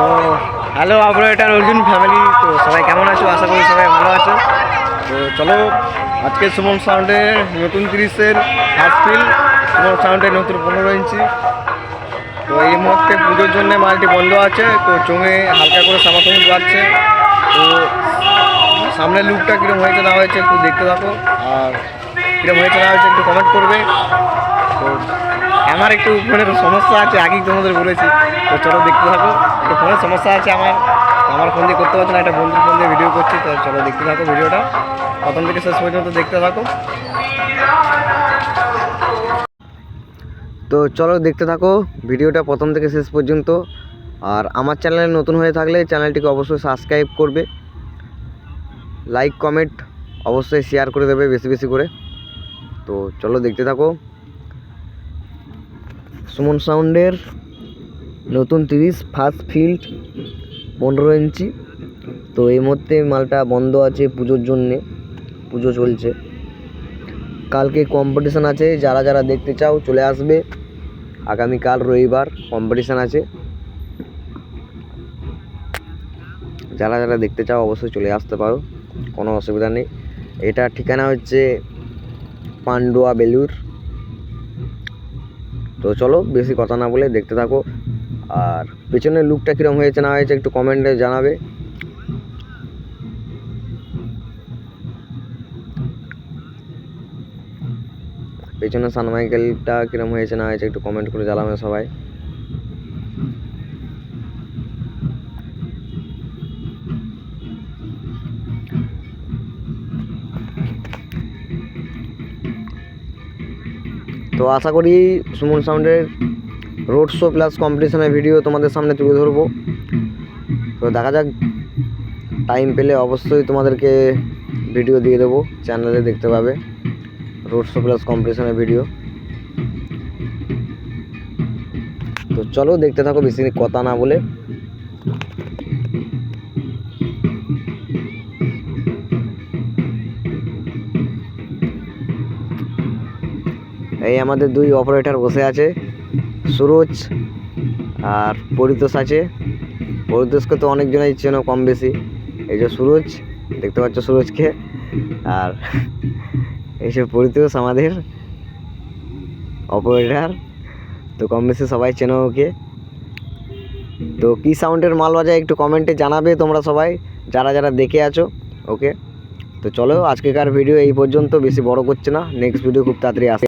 তো hello operator, Arjun family তো সবাই কেমন আছো? আশা করি সবাই ভালো আছো। তো চলো, আজকে সুমন সাউন্ডের নতুন তিরিশের ফার্স্ট ফিল সুমন সাউন্ডের নতুন পনেরো ইঞ্চি। তো এই মুহূর্তে পুজোর জন্য মালটি বন্ধ আছে, তো চোঙে হালকা করে সামাসামি বাজছে তো সামনের লুকটা কীরকম হয়েছে না হয়েছে একটু দেখতে থাকো, আর কীরকম হয়েছে না হয়েছে একটু কমেন্ট করবে। তো আমার একটু ফোনের সমস্যা আছে, আগেই তোমাদের বলেছি। তো চলো দেখতে থাকো। একটু ফোনের সমস্যা আছে আমার আমার ফোন দিয়ে করতে পারছি না, একটা বন্ধুর ফোন দিয়ে ভিডিও করছি, তো চলো দেখতে থাকো ভিডিওটা। প্রথম থেকে শেষ পর্যন্ত দেখতে থাকো। তো চলো দেখতে থাকো ভিডিওটা প্রথম থেকে শেষ পর্যন্ত। আর আমার চ্যানেলে নতুন হয়ে থাকলে চ্যানেলটিকে অবশ্যই সাবস্ক্রাইব করবে। লাইক কমেন্ট অবশ্যই শেয়ার করে দেবে বেশি বেশি করে। তো চলো দেখতে থাকো। সুমন সাউন্ডের নতুন তিরিশ ফার্স্ট ফিল্ড পনেরো ইঞ্চি। তো এই মুহূর্তে মালটা বন্ধ আছে পুজোর জন্যে, পুজো চলছে। কালকে কম্পিটিশান আছে, যারা যারা দেখতে চাও চলে আসবে। আগামীকাল রবিবার কম্পিটিশান আছে। যারা যারা দেখতে চাও অবশ্যই চলে আসতে পারো, কোনো অসুবিধা নেই। এটা ঠিকানা হচ্ছে পান্ডুয়া বেলুর তো চলো, বেশি কথা না বলে দেখতে থাকো। আর পেছনের লুকটা কীরকম হয়েছে না হয়েছে একটু কমেন্টে জানাবে। পেছনে সানমাইকেলটা কীরকম হয়েছে না হয়েছে একটু কমেন্ট করে জানাবে সবাই। তো আশা করি সুমন সাউন্ডের রোড শো প্লাস কম্পিটিশনের ভিডিও তোমাদের সামনে তুলে ধরবো। তো দেখা যাক টাইম পেলে অবশ্যই তোমাদেরকে ভিডিও দিয়ে দেবো চ্যানেলে দেখতে পাবে রোড শো প্লাস কম্পিটিশনের ভিডিও। তো চলো দেখতে থাকো বেশি কথা না বলে। এই আমাদের দুই অপারেটর বসে আছে, সুরজ আর পরিতোষ আছে। পরিতোষকে তো অনেকজনই চেনো কম বেশি এই যে সুরজ, দেখতে পাচ্ছ সুরজকে। আর এই যে পরিতোষ আমাদের অপারেটার তো কম বেশি সবাই চেনো ওকে। তো কী সাউন্ডের মাল বাজায় একটু কমেন্টে জানাবে তোমরা সবাই, যারা যারা দেখে আছো ওকে তো চলো আজকেকার ভিডিও এই পর্যন্ত, বেশি বড় করছে না। নেক্সট ভিডিও খুব তাড়াতাড়ি আসে